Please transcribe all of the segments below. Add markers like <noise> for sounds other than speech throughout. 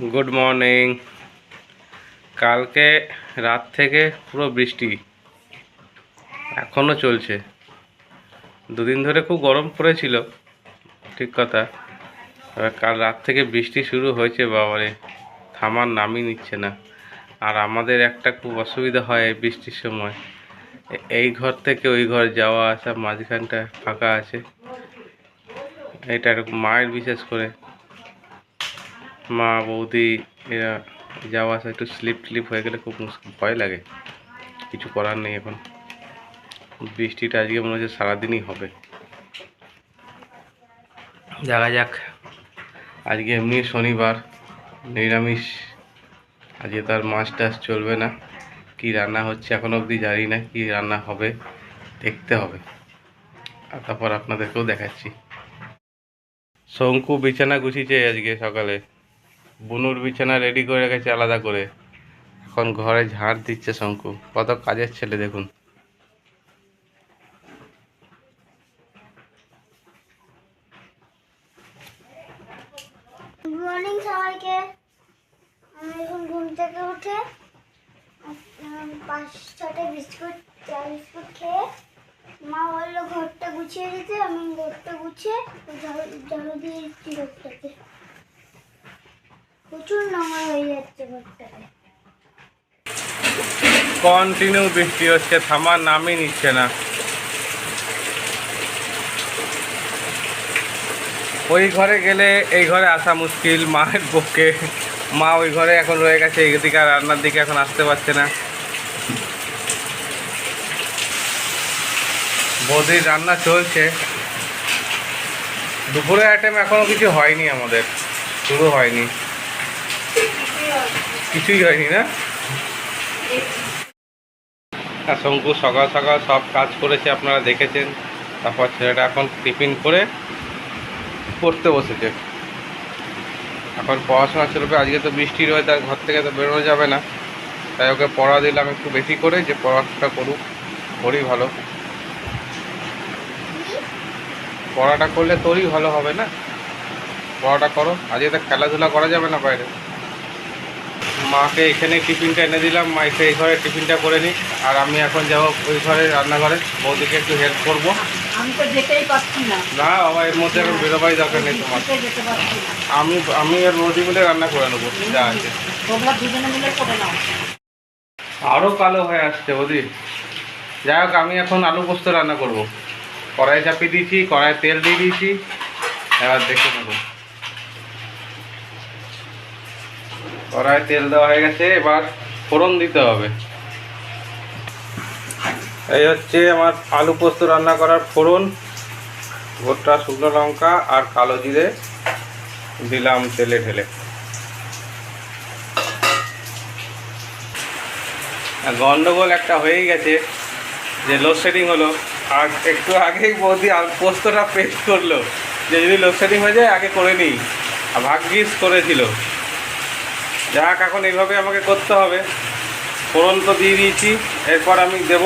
Good morning কালকে রাত থেকে পুরো বৃষ্টি এখনও চলছে। দুদিন ধরে খুব গরম পড়েছিল, ঠিক কথা। কাল রাত থেকে বৃষ্টি শুরু হয়েছে, বাবারে, থামার নামই নিচ্ছে না। আর আমাদের একটা খুব অসুবিধা হয় বৃষ্টির সময়। এই ঘর থেকে ওই ঘর যাওয়া আসা, মাঝখানটা ফাঁকা আছে। এটা মায়ের বিশেষ করে মা, বৌদি এরা যাওয়া আসা একটু স্লিপ স্লিপ হয়ে গেলে খুব মুশকিল, ভয় লাগে। কিছু করার নেই এখন। বৃষ্টিটা আজকে মনে হচ্ছে সারাদিনই হবে। দেখা যাক। আজকে এমনি শনিবার, নিরামিষ। আজকে তার মাছ টাছ চলবে না। কি রান্না হচ্ছে এখন অবধি জানি না, কি রান্না হবে, দেখতে হবে। আর তারপর আপনাদেরকেও দেখাচ্ছি। শঙ্কু বিছানা গুছিয়েছে আজকে সকালে। বুনুর বিছানা রেডি করে রেখেছে আলাদা করে। এখন ঘরে ঝাড় দিচ্ছে শঙ্কু। কত কাজের ছেলে দেখুন। মর্নিং আমি এখন ঘুম উঠে বিস্কুট খেয়ে মা বলল, ঘরটা গুছিয়ে দিতে। আমি ঘরটা গুছিয়ে দিয়ে কন্টিনিউ বৃষ্টি হচ্ছে থামার নামই নিচ্ছে না। ওই ঘরে গেলে এই ঘরে আসা মুশকিল, মায়ের পক্ষে মা ওই ঘরে এখন রয়ে গেছে এই দিকে রান্নার দিকে এখন আসতে পারছে না। বৌদির রান্না চলছে। দুপুরের আইটেম এখনও কিছু হয়নি আমাদের, শুরু হয়নি। কিছুই হয়নি না? আর শঙ্কু সকাল সকাল সব কাজ করেছে, আপনারা দেখেছেন। তারপর ছেলেটা এখন টিফিন করে পড়তে বসেছে। এখন পড়াশোনা চলবে, আজকে তো বৃষ্টি রয়েছে তার ঘর থেকে তো বেরোনো যাবে না। তাই ওকে পড়া দিলাম একটু বেশি করে, যে পড়াশোনা করুক করি ভালো। পড়াটা করলে তোরই ভালো হবে না? পড়াটা করো, আজকে তো খেলাধুলা করা যাবে না বাইরে। মাকে এখানে টিফিনটা এনে দিলাম মা এই ঘরে টিফিনটা করে নিক। আর আমি এখন যাব ওই ঘরে রান্নাঘরে। বৌদিকে একটু হেল্প করব। না। বাবা এর মধ্যে এখন বেরোবাই দরকার নেই তোমার। আমি আমি আর বৌদি মিলে রান্না করে নেব যা আছে। আরও কালো হয়ে আসছে বৌদি। যাই হোক আমি এখন আলু পোস্ত রান্না করব। কড়াই চাপিয়ে দিয়েছি কড়াই তেল দিয়ে দিয়েছি। এবার দেখে নেব। কড়াই তেল দেওয়া হয়ে গেছে, এবার ফোড়ন দিতে হবে। এই হচ্ছে আমার আলু পোস্ত রান্না করার ফোড়ন, গোটা শুকনো লঙ্কা আর কালো জিরে দিলাম তেলে ঢেলে। গন্ডগোল একটা হয়েই গেছে যে লোডশেডিং হলো। আর একটু আগেই বৌদি পোস্তটা পেস্ট করল। যে যদি লোডশেডিং হয়ে যায়, আগে করে নিই। আর ভাগ্যিস করেছিল। যাক এখন এইভাবে আমাকে করতে হবে। ফোড়ন তো দিয়ে দিয়েছি। এরপর আমি দেব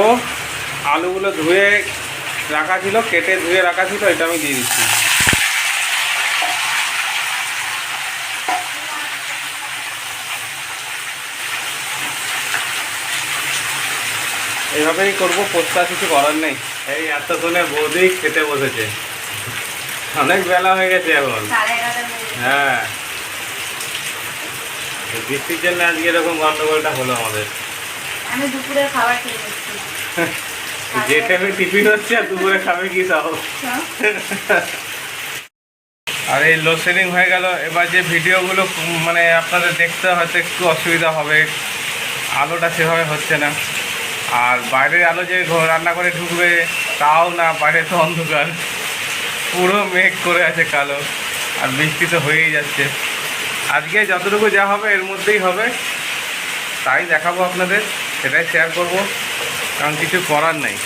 আলুগুলো ধুয়ে রাখা ছিল কেটে ধুয়ে রাখা ছিল এটা আমি দিয়ে দিচ্ছি। এইভাবেই করব পোস্তা কিছু করার নেই। এই এতক্ষণে বৌদি খেতে বসেছে। অনেক বেলা হয়ে গেছে এখন। হ্যাঁ। বৃষ্টির জন্য আজকে এরকম গন্ডগোলটা হলো আমাদের। আমি দুপুরে খাবার খেয়ে নিচ্ছি। যে টাইমে টিফিন হচ্ছে আর দুপুরে খাবে কি তাও আর এই লোডশেডিং হয়ে গেল। এবার যে ভিডিওগুলো মানে আপনাদের দেখতে হয়তো একটু অসুবিধা হবে। আলোটা সেভাবে হচ্ছে না। আর বাইরের আলো যে রান্না করে ঢুকবে তাও না বাইরে তো অন্ধকার। পুরো মেঘ করে আছে কালো। আর বৃষ্টি তো হয়েই যাচ্ছে। আজকে যতটুকু যা হবে, এর মধ্যেই হবে। তাই দেখাবো আপনাদের, সেটাই শেয়ার করব, কারণ কিছু করার নেই।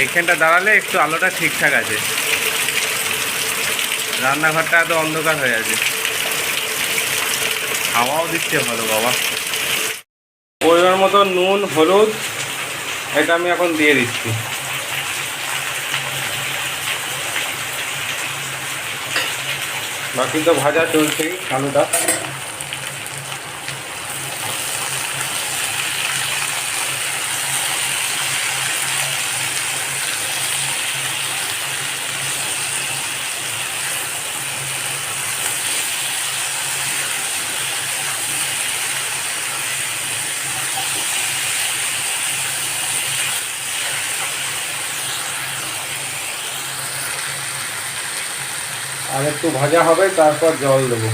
এইখানটা দাঁড়ালে একটু আলোটা ঠিকঠাক আছে। রান্নাঘরটা এত অন্ধকার হয়ে আছে। হাওয়াও দিচ্ছে ভালো, বাবা। পরিমাণ মতো নুন, হলুদ, এটা আমি এখন দিয়ে দিচ্ছি। বাকি তো ভাজা চলছেই আলুটা আর একটু ভাজা হবে, তারপর জল দেবো।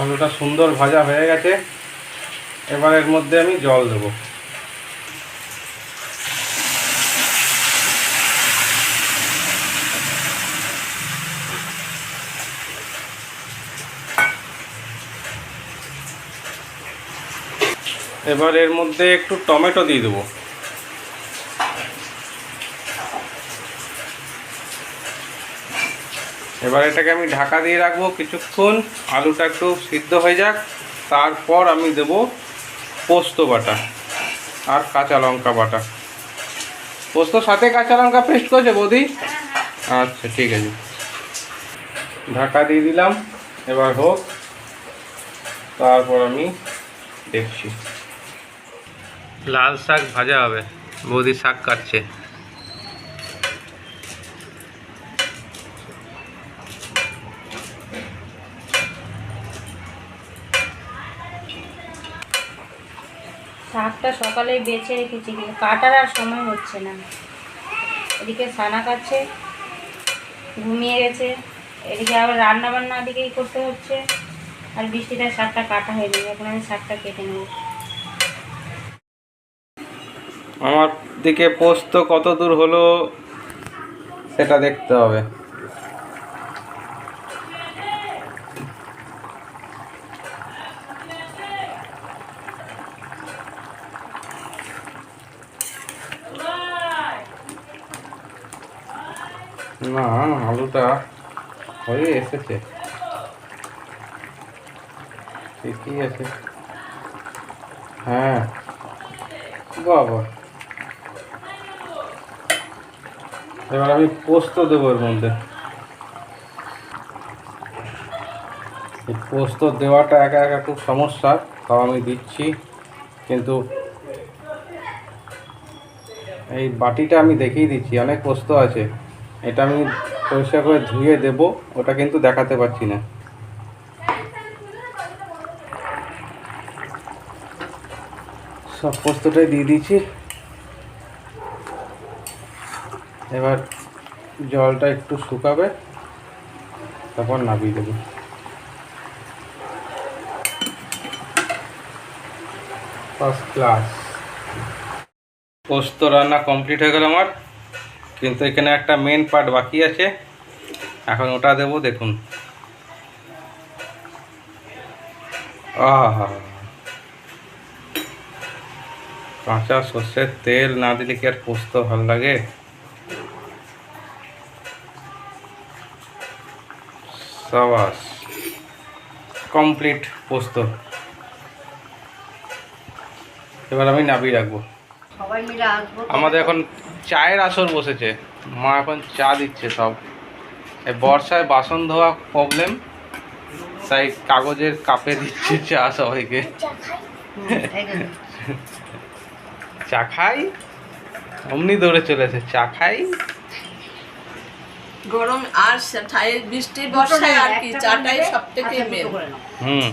আলুটা সুন্দর ভাজা হয়ে গেছে। এবার এর মধ্যে আমি জল দেবো। এবার এর মধ্যে একটু টমেটো দিয়ে দেবো। এবার এটাকে আমি ঢাকা দিয়ে রাখব কিছুক্ষণ, আলুটা একটু সিদ্ধ হয়ে যাক, তারপর আমি দেব পোস্ত বাটা আর কাঁচা লঙ্কা বাটা। পোস্ত সাথে কাঁচা লঙ্কা পেস্ট করেছে বৌদি? আচ্ছা ঠিক আছে। ঢাকা দিয়ে দিলাম, এবার হোক, তারপর আমি দেখছি। লাল শাক ভাজা হবে, বৌদি শাক কাটছে শাকটা সকালে বেছে রেখেছি, কিন্তু কাটার আর সময় হচ্ছে না। এদিকে ছানা কাটছে ঘুমিয়ে গেছে, এদিকে আবার রান্না বান্না দিকেই করতে হচ্ছে, আর বৃষ্টিটা শাকটা কাটা হয়ে হয়নি, এখন আমি শাকটা কেটে নেব। আমার দিকে পোস্ত কত দূর হলো, সেটা দেখতে হবে। না, আলুটা হয়ে এসেছে। ঠিকই আছে। হ্যাঁ। বাবা। এবার আমি পোস্ত দেবো এর মধ্যে। পোস্ত দেওয়াটা একা একা খুব সমস্যা, তাও আমি দিচ্ছি। কিন্তু এই বাটিটা আমি দেখিয়ে দিচ্ছি, অনেক পোস্ত আছে। এটা আমি পরিষ্কার করে ধুয়ে দেব, ওটা কিন্তু দেখাতে পারছি না। সব পোস্তটাই দিয়ে দিয়েছি এবার জলটা একটু শুকাবে, তারপর নামিয়ে দেবো। ফার্স্ট ক্লাস পোস্ত রান্না কমপ্লিট হয়ে গেল আমার। কিন্তু এখানে একটা মেন পার্ট বাকি আছে। এখন ওটা দেবো দেখুন। আহা। কাঁচা সর্ষের তেল না দিলে কি আর পোস্ত ভালো লাগে? সাবাস। কমপ্লিট পোস্ত। এবার আমি নাবিয়ে রাখব। আমাদের এখন চায়ের আসর বসেছে। মা এখন চা দিচ্ছে সব। এই বর্ষায় বাসন ধোয়া প্রবলেম তাই কাগজের কাপে দিচ্ছে চা সবাইকে। চা খাই? অমনি দৌড়ে চলেছে চা খাই? গরম আর বৃষ্টি বর্ষায় আর কি? চাটাই সব থেকে মেন হুম।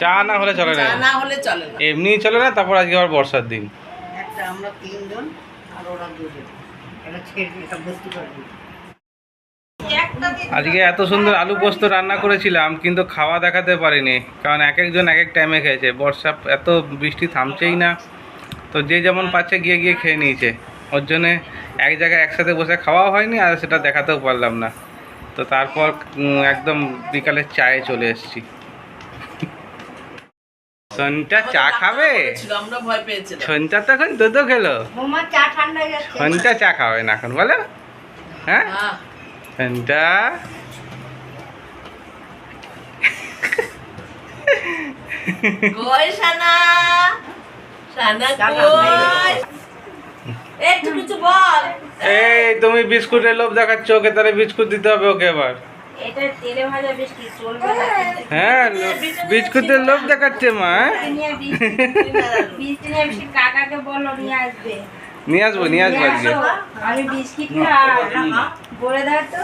চা না হলে চলে না। না হলে চলে না। এমনি চলে না তারপর আজকে আবার বর্ষার দিন। একটা আমরা তিনজন আর ওরা দুজন এটা ছেড়ে এটা ভর্তি করে দিই আজকে এত সুন্দর আলু পোস্ত রান্না করেছিলাম কিন্তু খাওয়া দেখাতে পারিনি কারণ এক একজন এক এক টাইমে খেয়েছে। বর্ষা এত বৃষ্টি থামছেই না তো যে যেমন পাচ্ছে গিয়ে গিয়ে খেয়ে নিয়েছে। ওর জন্যে এক জায়গায় একসাথে বসে খাওয়াও হয়নি আর সেটা দেখাতেও পারলাম না। তো তারপর একদম বিকালে চায়ে চলে এসেছি। সনটা চা খাবে? আমরা ভয় পেয়েছিলাম। সনটা তো এখন দুধও খেলো। চা ঠান্ডা যাচ্ছে। সনটা চা খাবে না এখন বলো। হ্যাঁ? কই সানা? সানা সানা, কই? একটু কিছু বল। এই তুমি বিস্কুটের লোভ দেখাচ্ছ ওকে তাহলে বিস্কুট দিতে হবে ওকে এবার। এটা তেলে ভাজা বৃষ্টি চলবে না হ্যাঁ। বিস্কুটের লোভ দেখাচ্ছে মা হ্যাঁ? বৃষ্টি নিয়ে বৃষ্টি বৃষ্টি নিয়ে বৃষ্টি <laughs> কাকাকে বলো নিয়ে আসবে। নিয়ে আসব নিয়ে আসব আজকে। আমি বিস্কিট বলে দাও তো।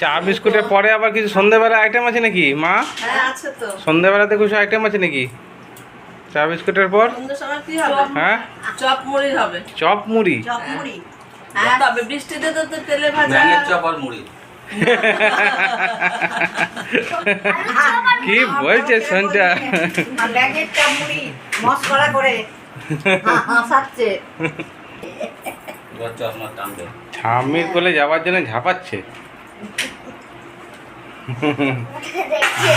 চা বিস্কুটের পরে আবার কিছু সন্ধ্যেবেলা আইটেম আছে নাকি মা? হ্যাঁ সন্ধ্যেবেলাতে কিছু আইটেম আছে নাকি? চা বিস্কুটের পর? সন্ধ্যের সময় কি হবে? হ্যাঁ? চপ মুড়ি হবে। চপ মুড়ি। তবে বৃষ্টিতে তো তো তেলে ভাজা কি বলছে সন্ধ্যা ব্যাগের চাপ মুড়ি করে। হাসাচ্ছে ঠাম্মির কোলে যাওয়ার জন্য ঝাঁপাচ্ছে। দেখছে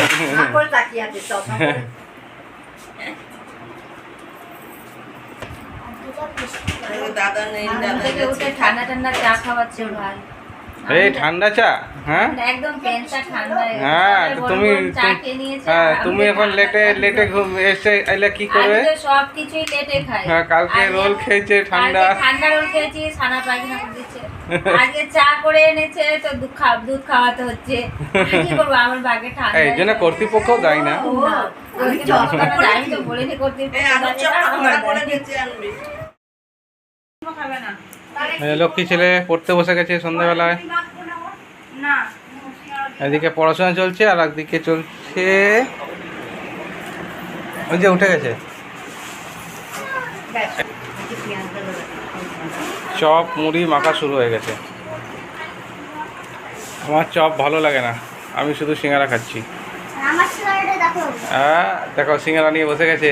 তাকিয়ে আছে সব দুটো বৃষ্টি দাদা নেই দাদা থেকে ঠান্ডা ঠান্ডা চা খাওয়াচ্ছে ভাই। এই ঠান্ডা চা? হ্যাঁ? একদম প্যান্টটা ঠান্ডা হ্যাঁ তুমি বলব চা তুম- খেয়ে নিয়েছে, হ্যাঁ তুমি এখন লেটে লেটে ঘুম এসে এলে কি করবে? সব কিছুই লেটে খাই। হ্যাঁ, কালকে রোল খেয়েছে ঠান্ডা। ঠান্ডা রোল খেয়েছি ছানা পায়খানা করে দিচ্ছে। আজকে চা করে এনেছে তো দুধ খা- দুধ খাওয়াতে হচ্ছে। আর কি করব? আমার বাগে ঠান্ডা এই জন্য কর্তৃপক্ষ দায়ী না। ও, ওদেরকে চশমাটা দেয়, আমি তো বলিনি করতে এই আলুর চপ ঠান্ডা করে দিচ্ছি আনবি এই লক্ষ্মী ছেলে পড়তে বসে গেছে সন্ধ্যাবেলায়। এদিকে পড়াশোনা চলছে আর একদিকে চলছে। ওই যে উঠে গেছে। চপ মুড়ি মাখা শুরু হয়ে গেছে। আমার চপ ভালো লাগে না। আমি শুধু সিঙ্গারা খাচ্ছি। দেখো। হ্যাঁ দেখো সিঙ্গারা নিয়ে বসে গেছে।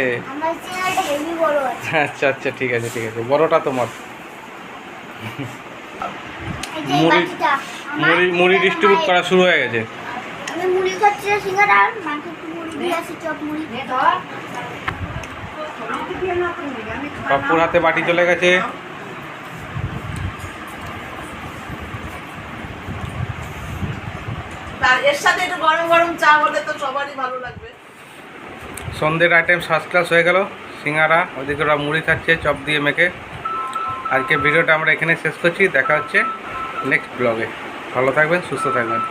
আচ্ছা আচ্ছা ঠিক আছে ঠিক আছে। বড়টা তোমার। মুড়ি- মুড়ি মুড়ি ডিস্ট্রিবিউট করা শুরু হয়ে গেছে। আমি মুড়ি খাচ্ছি সিঙ্গারা মাকে একটু মুড়ি দিয়ে আসি চপ মুড়ি। পাপ্পুর হাতে বাটি চলে গেছে। এর সাথে একটু গরম গরম চা হলে তো সবারই ভালো লাগবে। সন্ধ্যের আইটেম ফার্স্ট ক্লাস হয়ে গেল সিঙ্গারা ওদিকে ওরা মুড়ি খাচ্ছে চপ দিয়ে মেখে। আজকে ভিডিওটা আমরা এখানে শেষ করছি। দেখা হচ্ছে নেক্সট ব্লগে ভালো থাকবেন সুস্থ থাকবেন।